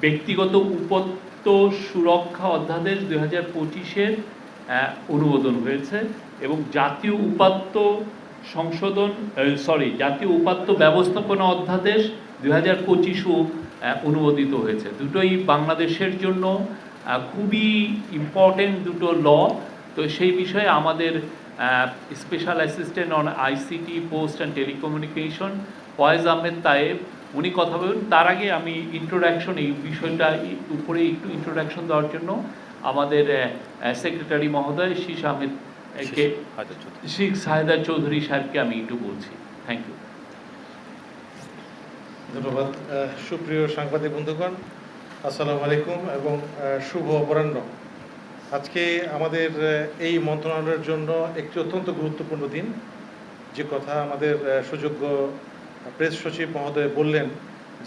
ব্যক্তিগত উপত্য সুরক্ষা অধ্যাদেশ দুই হাজার পঁচিশের অনুমোদন হয়েছে এবং জাতীয় উপাত্ত সংশোধন সরি জাতীয় উপাত্ত ব্যবস্থাপনা অধ্যাদেশ দুই হাজার পঁচিশও অনুমোদিত হয়েছে। দুটোই বাংলাদেশের জন্য খুবই ইম্পর্টেন্ট দুটো ল তো সেই বিষয়ে আমাদের special assistant on ICT post and telecommunication Foyez Ahmed Tayeb উনি কথা বলবেন তার আগে আমি ইন্ট্রোডাকশন এই বিষয়টা উপরে একটু ইন্ট্রোডাকশন দেওয়ার জন্য আমাদের সেক্রেটারি মহোদয় শীষ আহমেদ কে শেখ সাহেদা চৌধুরী সাহেবকে আমি একটু বলছি। থ্যাংক ইউ ধন্যবাদ। আহ, সুপ্রিয় সাংবাদিক বন্ধুগণ আসসালামু আলাইকুম এবং আহ, শুভ অপরাহ্ন। আজকে আমাদের এই মন্ত্রণালয়ের জন্য একটি অত্যন্ত গুরুত্বপূর্ণ দিন। যে কথা আমাদের আহ, সুযোগ্য প্রেস সচিব মহোদয় বললেন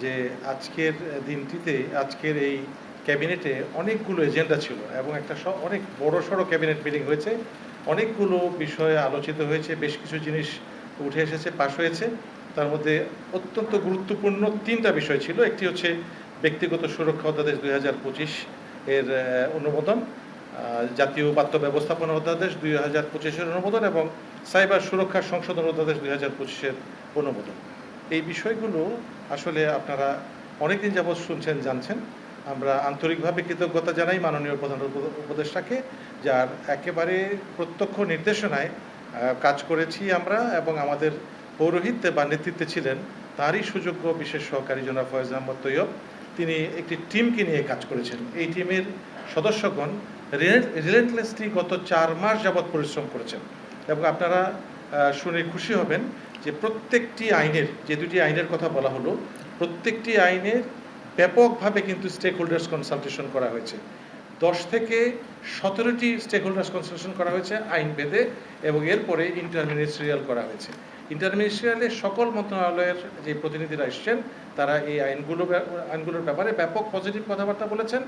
যে আজকের দিনটিতে, আজকের এই ক্যাবিনেটে অনেকগুলো এজেন্ডা ছিল এবং একটা অনেক বড় সড়ো ক্যাবিনেট মিটিং হয়েছে। অনেকগুলো বিষয়ে আলোচিত হয়েছে, বেশ কিছু জিনিস উঠে এসেছে, পাশ হয়েছে। তার মধ্যে অত্যন্ত গুরুত্বপূর্ণ তিনটা বিষয় ছিল। একটি হচ্ছে ব্যক্তিগত সুরক্ষা অধ্যাদেশ দুই হাজার পঁচিশ এর অনুমোদন জাতীয় উপাত্ত ব্যবস্থাপনা অধ্যাদেশ দুই হাজার পঁচিশের অনুমোদন এবং সাইবার সুরক্ষা সংশোধন অধ্যাদেশ দুই হাজার পঁচিশের অনুমোদন। এই বিষয়গুলো আসলে আপনারা অনেকদিন যাবৎ শুনছেন, জানছেন। আমরা আন্তরিকভাবে কৃতজ্ঞতা জানাই মাননীয় প্রধান উপ- উপদেষ্টাকে, যার একেবারে প্রত্যক্ষ নির্দেশনায় কাজ করেছি আমরা এবং আমাদের পৌরোহিত্যে বা নেতৃত্বে ছিলেন তারই সুযোগ্য বিশেষ সহকারী জনাব ফয়েজ আহমদ তৈয়ব। তিনি একটি টিমকে নিয়ে কাজ করেছেন। এই টিমের সদস্যগণ রিলেন্টলেসলি গত চার মাস যাবৎ পরিশ্রম করেছেন। এবং আপনারা শুনে খুশি হবেন যে প্রত্যেকটি আইনের, যে দুটি আইনের কথা বলা হলো, প্রত্যেকটি আইনের ব্যাপকভাবে কিন্তু স্টেক হোল্ডার্স কনসালটেশন করা হয়েছে। দশ থেকে সতেরোটি স্টেক হোল্ডার্স কনসালটেশন করা হয়েছে আইন ভেদে এবং এরপরে ইন্টারমিনিস্ট্রিয়াল করা হয়েছে। ইন্টারমিনিস্ট্রিয়ালে সকল মন্ত্রণালয়ের যে প্রতিনিধিরা এসছেন, তারা এই আইনগুলো, আইনগুলোর ব্যাপারে ব্যাপক পজিটিভ কথাবার্তা বলেছেন।